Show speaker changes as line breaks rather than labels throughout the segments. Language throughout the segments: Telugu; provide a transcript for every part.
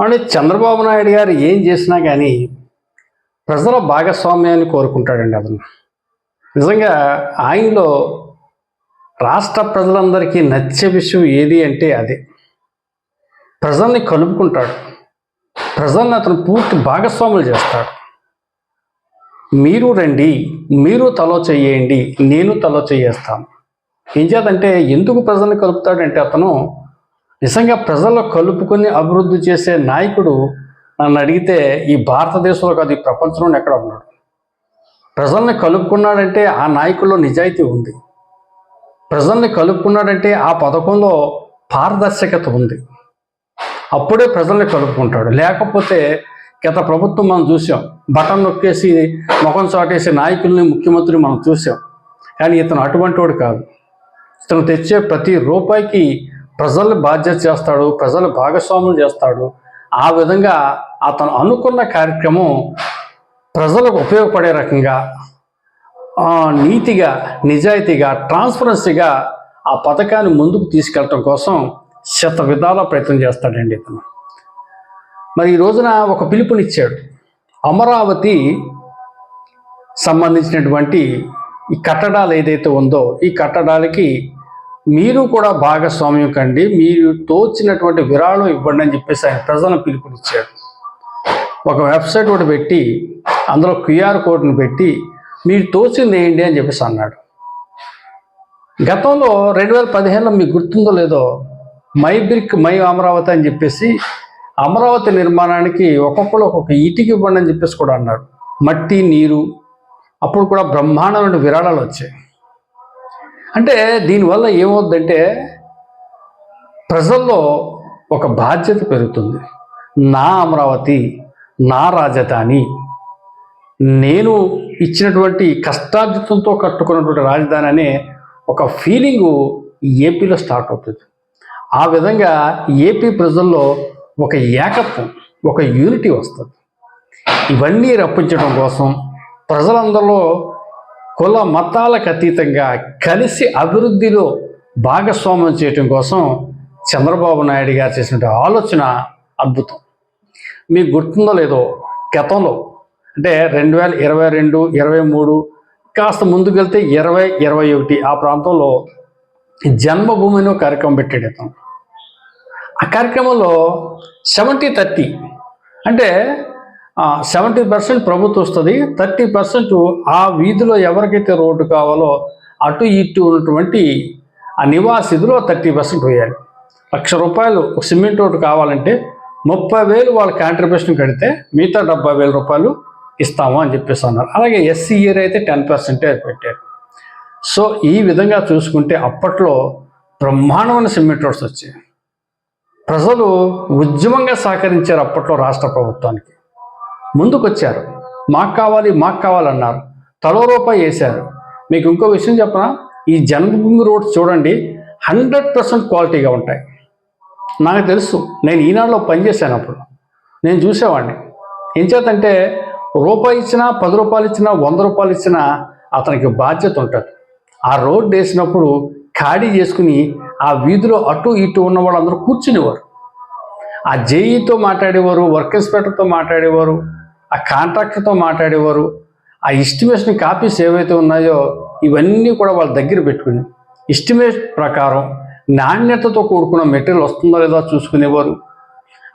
అంటే చంద్రబాబు నాయుడు గారు ఏం చేసినా కానీ ప్రజల భాగస్వామ్యాన్ని కోరుకుంటాడండి అతను. నిజంగా ఆయనలో రాష్ట్ర ప్రజలందరికీ నచ్చే విషయం ఏది అంటే అదే. ప్రజల్ని కలుపుకుంటాడు. ప్రజల్ని అతను పూర్తి భాగస్వాములు చేస్తాడు. మీరు రండి మీరు తలో చేయండి నేను తలో చేయేస్తాను. ఏం చేద్దంటే ఎందుకు ప్రజల్ని కలుపుతాడంటే అతను నిజంగా ప్రజల్లో కలుపుకొని అభివృద్ధి చేసే నాయకుడు నన్ను అడిగితే ఈ భారతదేశంలో కాదు ఈ ప్రపంచంలో ఎక్కడ ఉన్నాడు? ప్రజల్ని కలుపుకున్నాడంటే ఆ నాయకుల్లో నిజాయితీ ఉంది. ప్రజల్ని కలుపుకున్నాడంటే ఆ పథకంలో పారదర్శకత ఉంది. అప్పుడే ప్రజల్ని కలుపుకుంటాడు. లేకపోతే గత ప్రభుత్వం మనం చూసాం. బటన్ నొక్కేసి ముఖం చాటేసి నాయకుల్ని ముఖ్యమంత్రిని మనం చూసాం. కానీ ఇతను అటువంటి వాడు కాదు. ఇతను తెచ్చే ప్రతి రూపాయికి ప్రజల్ని బాధ్యత చేస్తాడు ప్రజలు భాగస్వాములు చేస్తాడు. ఆ విధంగా అతను అనుకున్న కార్యక్రమం ప్రజలకు ఉపయోగపడే రకంగా నీతిగా నిజాయితీగా ట్రాన్స్పరెన్సీగా ఆ పథకాన్ని ముందుకు తీసుకెళ్ళటం కోసం శత విధాల ప్రయత్నం చేస్తాడండి ఇతను. మరి ఈ రోజున ఒక పిలుపునిచ్చాడు. అమరావతి సంబంధించినటువంటి ఈ కట్టడాలు ఏదైతే ఉందో ఈ కట్టడాలకి మీరు కూడా భాగస్వామ్యం కండి మీరు తోచినటువంటి విరాళం ఇవ్వండి అని చెప్పేసి ఆయన ప్రజలను పిలుపునిచ్చాడు. ఒక వెబ్సైట్ ఒకటి పెట్టి అందులో క్యూఆర్ కోడ్ని పెట్టి మీరు తోచింది వేయండి అని చెప్పేసి అన్నాడు. గతంలో రెండు వేల పదిహేనులో మీకు గుర్తుందో లేదో మై బ్రిక్ మై అమరావతి అని చెప్పేసి అమరావతి నిర్మాణానికి ఒక్కొక్కరు ఒక్కొక్క ఇటుకి ఇవ్వండి అని చెప్పేసి కూడా అన్నాడు మట్టి నీరు అప్పుడు కూడా బ్రహ్మాండమైన విరాళాలు వచ్చాయి. అంటే దీనివల్ల ఏమవుద్దంటే ప్రజల్లో ఒక బాధ్యత పెరుగుతుంది. నా అమరావతి నా రాజధాని నేను ఇచ్చినటువంటి కష్టార్జితంతో కట్టుకున్నటువంటి రాజధాని అనే ఒక ఫీలింగు ఏపీలో స్టార్ట్ అవుతుంది. ఆ విధంగా ఏపీ ప్రజల్లో ఒక ఏకత్వం ఒక యూనిటీ వస్తుంది. ఇవన్నీ రప్పించడం కోసం ప్రజలందరిలో కుల మతాలకు అతీతంగా కలిసి అభివృద్ధిలో భాగస్వామ్యం చేయటం కోసం చంద్రబాబు నాయుడు గారు చేసిన ఆలోచన అద్భుతం. మీకు గుర్తుందో లేదో గతంలో అంటే రెండు వేల ఇరవై రెండు ఇరవై మూడు కాస్త ముందుకెళ్తే ఇరవై ఇరవై ఒకటి ఆ ప్రాంతంలో జన్మభూమి కార్యక్రమం పెట్టాడు అతను. ఆ కార్యక్రమంలో సెవెంటీ థర్టీ అంటే సెవెంటీ పర్సెంట్ ప్రభుత్వం వస్తుంది థర్టీ పర్సెంట్ ఆ వీధిలో ఎవరికైతే రోడ్డు కావాలో అటు ఇటు ఉన్నటువంటి ఆ నివాసిధిలో థర్టీ పర్సెంట్ వేయాలి. లక్ష రూపాయలు సిమెంట్ రోడ్డు కావాలంటే ముప్పై వేలు వాళ్ళ కాంట్రిబ్యూషన్ కడితే మిగతా డెబ్బై వేల రూపాయలు ఇస్తాము అని చెప్పేసి అన్నారు. అలాగే ఎస్సీ ఇయర్ అయితే టెన్ పర్సెంటేజ్ పెట్టారు. సో ఈ విధంగా చూసుకుంటే అప్పట్లో బ్రహ్మాండమైన సిమెంట్ రోడ్స్ వచ్చాయి. ప్రజలు ఉద్యమంగా సహకరించారు అప్పట్లో రాష్ట్ర ప్రభుత్వానికి. ముందుకొచ్చారు. మాకు కావాలి మాకు కావాలన్నారు. తలో రూపాయి వేశారు. మీకు ఇంకో విషయం చెప్పనా? ఈ జన్మభూమి రోడ్స్ చూడండి హండ్రెడ్ పర్సెంట్ క్వాలిటీగా ఉంటాయి. నాకు తెలుసు నేను ఈనాడులో పనిచేశాను అప్పుడు. నేను చూసేవాడిని. ఏం చేతంటే రూపాయి ఇచ్చినా పది రూపాయలు ఇచ్చినా వంద రూపాయలు ఇచ్చినా అతనికి బాధ్యత ఉంటుంది. ఆ రోడ్డు వేసినప్పుడు ఖాళీ చేసుకుని ఆ వీధిలో అటు ఇటు ఉన్న వాళ్ళందరూ కూర్చునేవారు. ఆ జేఈతో మాట్లాడేవారు వర్క్ ఇన్స్పెక్టర్తో మాట్లాడేవారు ఆ కాంట్రాక్టర్తో మాట్లాడేవారు ఆ ఎస్టిమేషన్ కాపీస్ ఏవైతే ఉన్నాయో ఇవన్నీ కూడా వాళ్ళ దగ్గర పెట్టుకుని ఎస్టిమేట్ ప్రకారం నాణ్యతతో కూడుకున్న మెటీరియల్ వస్తుందో లేదో చూసుకునేవారు.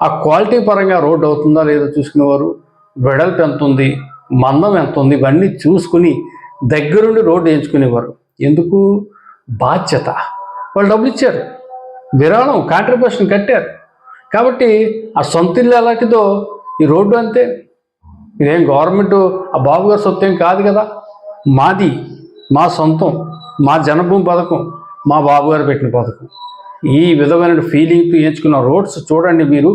ఆ క్వాలిటీ పరంగా రోడ్ అవుతుందా లేదో చూసుకునేవారు. వెడల్పు ఎంత ఉంది మందం ఎంత ఉంది ఇవన్నీ చూసుకుని దగ్గరుండి రోడ్డు వేయించుకునేవారు ఎందుకు? బాధ్యత. వాళ్ళు డబ్బులు ఇచ్చారు. విరాళం కాంట్రిబ్యూషన్ కట్టారు. కాబట్టి ఆ సొంత ఇల్లు ఎలాంటిదో ఈ రోడ్డు అంతే. ఇదేం గవర్నమెంట్? ఆ బాబు గారి సొత్తు ఏం కాదు కదా. మాది మా సొంతం మా జనభూమి పథకం మా బాబు గారు పెట్టిన పథకం ఈ విధమైన ఫీలింగ్తో ఎంచుకున్న రోడ్స్ చూడండి మీరు.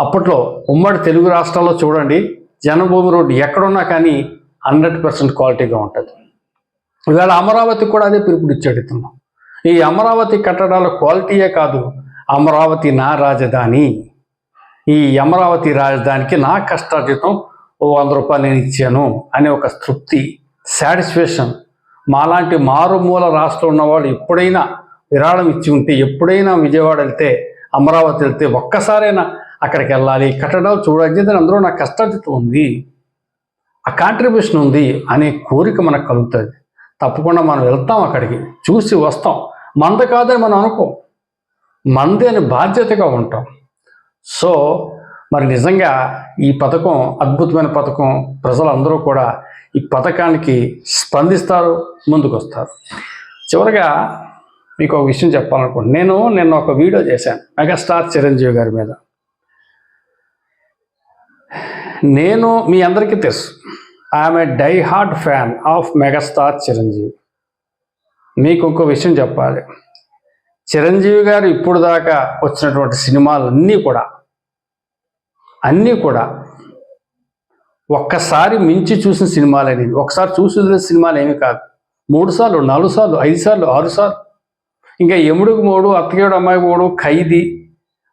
అప్పట్లో ఉమ్మడి తెలుగు రాష్ట్రాల్లో చూడండి జనభూమి రోడ్డు ఎక్కడున్నా కానీ హండ్రెడ్ పర్సెంట్ క్వాలిటీగా ఉంటుంది. ఇవాళ అమరావతి కూడా అదే పిలుపునిచ్చాడు ఇతను. ఈ అమరావతి కట్టడాల క్వాలిటీయే కాదు అమరావతి నా రాజధాని. ఈ అమరావతి రాజధానికి నా కష్టార్జితం ఓ వంద రూపాయలు నేను ఇచ్చాను అనే ఒక తృప్తి సాటిస్ఫాక్షన్ మాలాంటి మారుమూల రాష్ట్రం ఉన్నవాళ్ళు ఎప్పుడైనా విరాళం ఇచ్చి ఉంటే ఎప్పుడైనా విజయవాడ వెళ్తే అమరావతి వెళ్తే ఒక్కసారైనా అక్కడికి వెళ్ళాలి. కట్టడాలు చూడాలి దాని అందులో నాకు కష్టార్జితం ఉంది. ఆ కాంట్రిబ్యూషన్ ఉంది అనే కోరిక మనకు కలుగుతుంది. తప్పకుండా మనం వెళ్తాం అక్కడికి చూసి వస్తాం. మంద కాదని మనం అనుకో. మంది అని బాధ్యతగా ఉంటాం. సో మరి నిజంగా ఈ పథకం అద్భుతమైన పథకం ప్రజలందరూ కూడా ఈ పథకానికి స్పందిస్తారు ముందుకొస్తారు. చివరిగా చివరగా మీకు ఒక విషయం చెప్పాలనుకుంటున్నాను నేను నిన్న ఒక వీడియో చేశాను మెగాస్టార్ చిరంజీవి గారి మీద. నేను మీ అందరికీ తెలుసు I'm a die hard fan of megastar Chiranjeevi. మీకు ఇంకో విషయం చెప్పాలి. చిరంజీవి గారు ఇప్పుడు దాకా వచ్చినటువంటి సినిమాలు అన్నీ కూడా అన్నీ కూడా ఒక్కసారి మించి చూసిన సినిమాలు అనేవి. ఒకసారి చూసి సినిమాలు ఏమీ కాదు. మూడు సార్లు నాలుగు సార్లు ఐదు సార్లు ఆరు సార్లు. ఇంకా ఎముడుకు మూడు అత్తగేడు అమ్మాయి మూడు ఖైదీ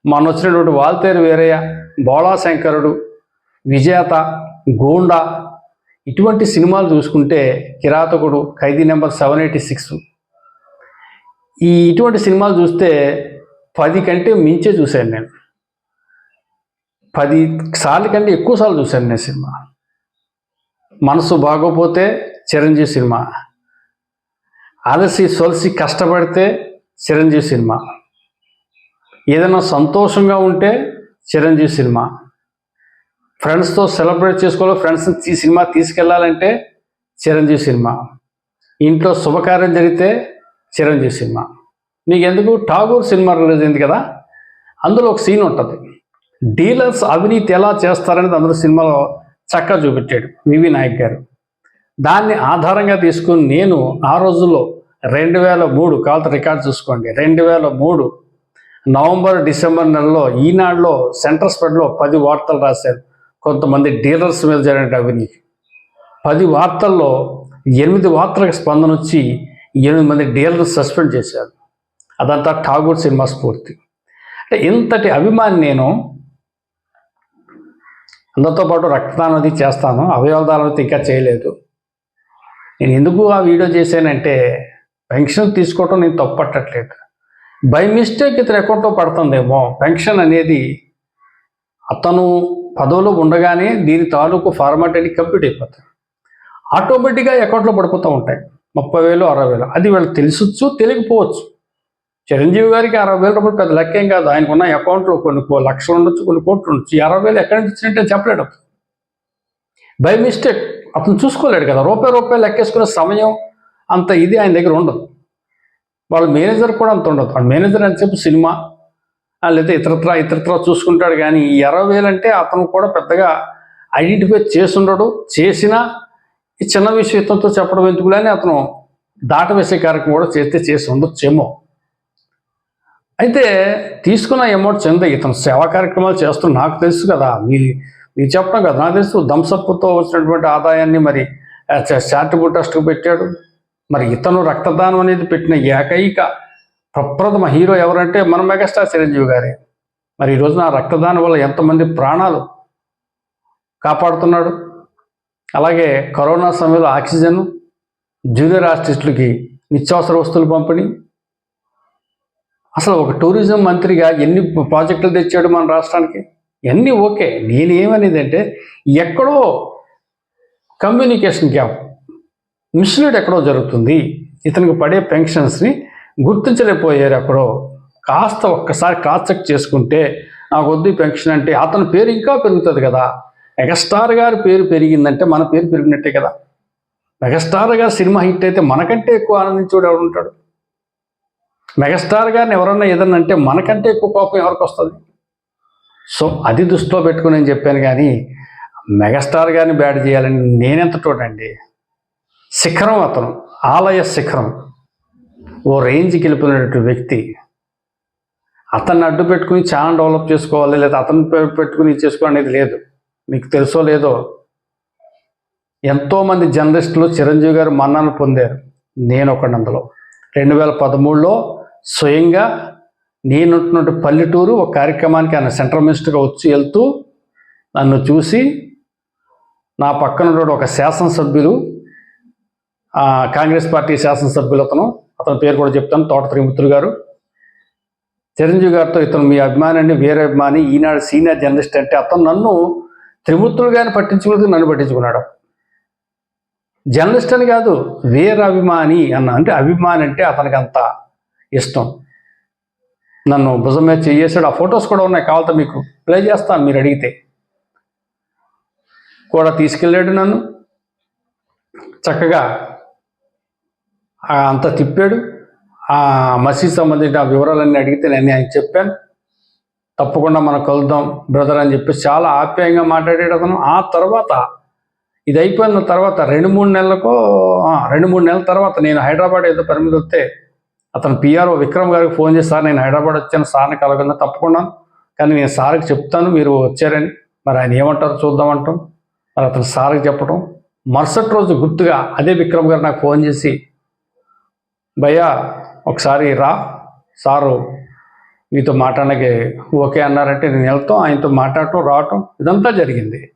మన వచ్చినటువంటి వాల్తేరు వీరయ్య బోళా శంకరుడు విజేత గోండా ఇటువంటి సినిమాలు చూసుకుంటే Kirathakudu Khaidi number seven eighty six. ఈ ఇటువంటి సినిమాలు చూస్తే పది కంటే మించే చూశాను నేను. పది సార్లు కంటే ఎక్కువ సార్లు చూశాను నేను సినిమా. మనసు బాగోపోతే చిరంజీవి సినిమా. అలసి సొలసి కష్టపడితే చిరంజీవి సినిమా. ఏదైనా సంతోషంగా ఉంటే చిరంజీవి సినిమా. ఫ్రెండ్స్తో సెలబ్రేట్ చేసుకోవాలి ఫ్రెండ్స్ని ఈ సినిమా తీసుకెళ్ళాలంటే చిరంజీవి సినిమా. ఇంట్లో శుభకార్యం జరిగితే చిరంజీవి సినిమా. మీకు ఎందుకు ఠాగూర్ సినిమా రిలీజ్ అయింది కదా? అందులో ఒక సీన్ ఉంటుంది. డీలర్స్ అవినీతి ఎలా చేస్తారనేది అందులో సినిమాలో చక్కగా చూపించాడు వివి నాయక్ గారు. దాన్ని ఆధారంగా తీసుకుని నేను ఆ రోజుల్లో రెండు వేల మూడు కావాలంటే రికార్డ్ చూసుకోండి రెండు వేల మూడు నవంబర్ డిసెంబర్ నెలలో ఈనాడులో సెంటర్ స్ప్రెడ్లో పది వార్తలు రాశారు. కొంతమంది డీలర్స్ మీద జరిగిన అవినీతి. పది వార్తల్లో ఎనిమిది వార్తలకు స్పందన వచ్చి ఎనిమిది మంది డీలర్స్ సస్పెండ్ చేశారు. అదంతా ఠాగూర్ సినిమా స్ఫూర్తి. అంటే ఇంతటి అభిమాని నేను అందరితో పాటు రక్తదానం అది చేస్తాను. అవయవ దానం అయితే ఇంకా చేయలేదు. నేను ఎందుకు ఆ వీడియో చేశానంటే పెన్షన్ తీసుకోవటం నేను తప్పట్టట్లేదు బై మిస్టేక్ ఇతని అకౌంట్లో పడుతుందేమో పెన్షన్ అనేది అతను పదవులో ఉండగానే దీని తాలూకు ఫార్మాట్ అనేది కంప్లీట్ అయిపోతుంది. ఆటోమేటిక్గా అకౌంట్లో పడిపోతూ ఉంటాయి. ముప్పై వేలు అరవై వేలు అది వీళ్ళు తెలుసొచ్చు తెలియకపోవచ్చు. చిరంజీవి గారికి అరవై వేల రూపాయలు పెద్ద లెక్కేం కాదు. ఆయనకు ఉన్న అకౌంట్లో కొన్ని కో- లక్షలు ఉండొచ్చు కొన్ని కోట్లు ఉండొచ్చు. అరవై వేలు ఎక్కడి నుంచి ఇచ్చినట్టే చెప్పలేడు బై మిస్టేక్ అతను చూసుకోలేడు కదా. రూపాయి రూపాయలు లెక్కేసుకునే సమయం అంత ఇది ఆయన దగ్గర ఉండదు. వాళ్ళ మేనేజర్ కూడా అంత ఉండదు. వాళ్ళ మేనేజర్ అని చెప్పి సినిమా లేకపోతే లేదా ఇతరత్ర ఇతరత్ర చూసుకుంటాడు కానీ ఈ ఇరవై వేలు అంటే అతను కూడా పెద్దగా ఐడెంటిఫై చేసుండడు చేసినా ఈ చిన్న విషయంతో చెప్పడం ఎందుకు అని అతను దాటవేసే కార్యక్రమం కూడా చేస్తే చేసి ఉండొచ్చేమో. అయితే తీసుకున్న అమౌంట్స్ ఎంత ఇతను సేవా కార్యక్రమాలు చేస్తున్న నాకు తెలుసు కదా. మీ మీరు చెప్పడం కదా నాకు తెలుసు దంసప్పుతో వచ్చినటువంటి ఆదాయాన్ని మరి చారిటబుల్ ట్రస్ట్కి పెట్టాడు. మరి ఇతను రక్తదానం అనేది పెట్టిన ఏకైక ప్రప్రథమ హీరో ఎవరంటే మన మెగాస్టార్ చిరంజీవి గారే. మరి ఈ రోజున ఆ రక్తదానం వల్ల ఎంతమంది ప్రాణాలు కాపాడుతున్నాడు. అలాగే కరోనా సమయంలో ఆక్సిజన్ జూనియర్ ఆర్టిస్టులకి నిత్యావసర వస్తువులు పంపిణీ అసలు ఒక టూరిజం మంత్రిగా ఎన్ని ప్రాజెక్టులు తెచ్చాడు మన రాష్ట్రానికి? ఇవన్నీ ఓకే. నేనేమనేది అంటే ఎక్కడో కమ్యూనికేషన్ గ్యాప్ మిస్లీడ్ ఎక్కడో జరుగుతుంది. ఇతనికి పడే పెన్షన్స్ని గుర్తించలేకపోయారు ఎక్కడో. కాస్త ఒక్కసారి క్రాస్ చెక్ చేసుకుంటే నాకు వద్దు పెన్షన్ అంటే అతని పేరు ఇంకా పెరుగుతుంది కదా. మెగాస్టార్ గారి పేరు పెరిగిందంటే మన పేరు పెరిగినట్టే కదా. మెగాస్టార్ గారు సినిమా హిట్ అయితే మనకంటే ఎక్కువ ఆనందించేవాడు ఎవరు ఉంటాడు మెగాస్టార్ గారిని ఎవరన్నా ఏదన్నా అంటే మనకంటే ఎక్కువ కోపం ఎవరికి వస్తుంది? సో అది దృష్టిలో పెట్టుకుని నేను చెప్పాను కానీ మెగాస్టార్ గారిని బ్యాడ్ చేయాలని నేనెంత చూడండి శిఖరం అతను ఆలయ శిఖరం. ఓ రేంజ్కి వెళ్ళిపోయినటువంటి వ్యక్తి. అతన్ని అడ్డు పెట్టుకుని ఛానల్ డెవలప్ చేసుకోవాలి లేదా అతను పెట్టుకుని చేసుకోవాలి అనేది లేదు. మీకు తెలుసో లేదో? ఎంతోమంది జర్నలిస్టులు చిరంజీవి గారు మన్నాను పొందారు. నేను ఒకటి అందులో. రెండు వేల పదమూడులో స్వయంగా నేనుంటున్నటువంటి పల్లెటూరు ఒక కార్యక్రమానికి ఆయన సెంట్రల్ మినిస్టర్గా వచ్చి వెళ్తూ నన్ను చూసి నా పక్కన ఉన్నటువంటి ఒక శాసనసభ్యులు కాంగ్రెస్ పార్టీ శాసనసభ్యులు అతను అతని పేరు కూడా చెప్తాను తోట త్రిమిత్రులు గారు. చిరంజీవి గారితో ఇతను మీ అభిమాని అండి వేరే అభిమాని ఈనాడు సీనియర్ జర్నలిస్ట్ అంటే అతను నన్ను త్రిమూర్తులు గారిని పట్టించుకోలేదు నన్ను పట్టించుకున్నాడు. జర్నలిస్ట్ అని కాదు వేరే అభిమాని అన్న అంటే అభిమాని అంటే అతనికి అంత ఇష్టం. నన్ను భుజం మీద చేసాడు ఆ ఫొటోస్ కూడా ఉన్నాయి. కావాలంటే మీకు ప్లే చేస్తాను మీరు అడిగితే. కూడా తీసుకెళ్ళాడు నన్ను. చక్కగా అంత తిప్పాడు. ఆ మసీద్ సంబంధించిన వివరాలన్నీ అడిగితే నేను ఆయన చెప్పాను. తప్పకుండా మనం కలుద్దాం బ్రదర్ అని చెప్పి చాలా ఆప్యాయంగా మాట్లాడాడు అతను. ఆ తర్వాత ఇది అయిపోయిన తర్వాత రెండు మూడు నెలలకు రెండు మూడు నెలల తర్వాత నేను హైదరాబాద్ ఏదో పరిమితి వస్తే అతను పిఆర్ఓ విక్రమ్ గారికి ఫోన్ చేసి సార్ నేను హైదరాబాద్ వచ్చాను. సార్ని కలగలను తప్పకుండా. కానీ నేను సార్కి చెప్తాను. మీరు వచ్చారని. మరి ఆయన ఏమంటారు చూద్దామంటాం మరి అతను సార్కి చెప్పడం మరుసటి రోజు గుర్తుగా అదే విక్రమ్ గారు నాకు ఫోన్ చేసి భయ్యా ఒకసారి రా. సారు మీతో మాట్లాడడానికి ఓకే అన్నారంటే నేను వెళ్తాం. ఆయనతో మాట్లాడటం రావటం ఇదంతా జరిగింది.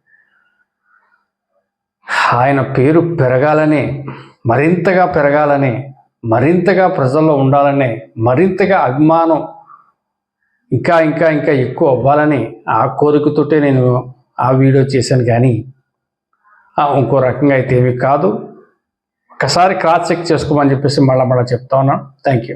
ఆయన పేరు పెరగాలని మరింతగా పెరగాలని మరింతగా ప్రజల్లో ఉండాలని మరింతగా అభిమానం ఇంకా ఇంకా ఇంకా ఎక్కువ అవ్వాలని ఆ కోరికతోటే నేను ఆ వీడియో చేశాను. కానీ ఆ, ఇంకో రకంగా అయితే ఏమీ కాదు. ఒకసారి క్రాస్ చెక్ చేసుకోమని చెప్పేసి మళ్ళీ మళ్ళీ చెప్తా ఉన్నాను థ్యాంక్ యూ.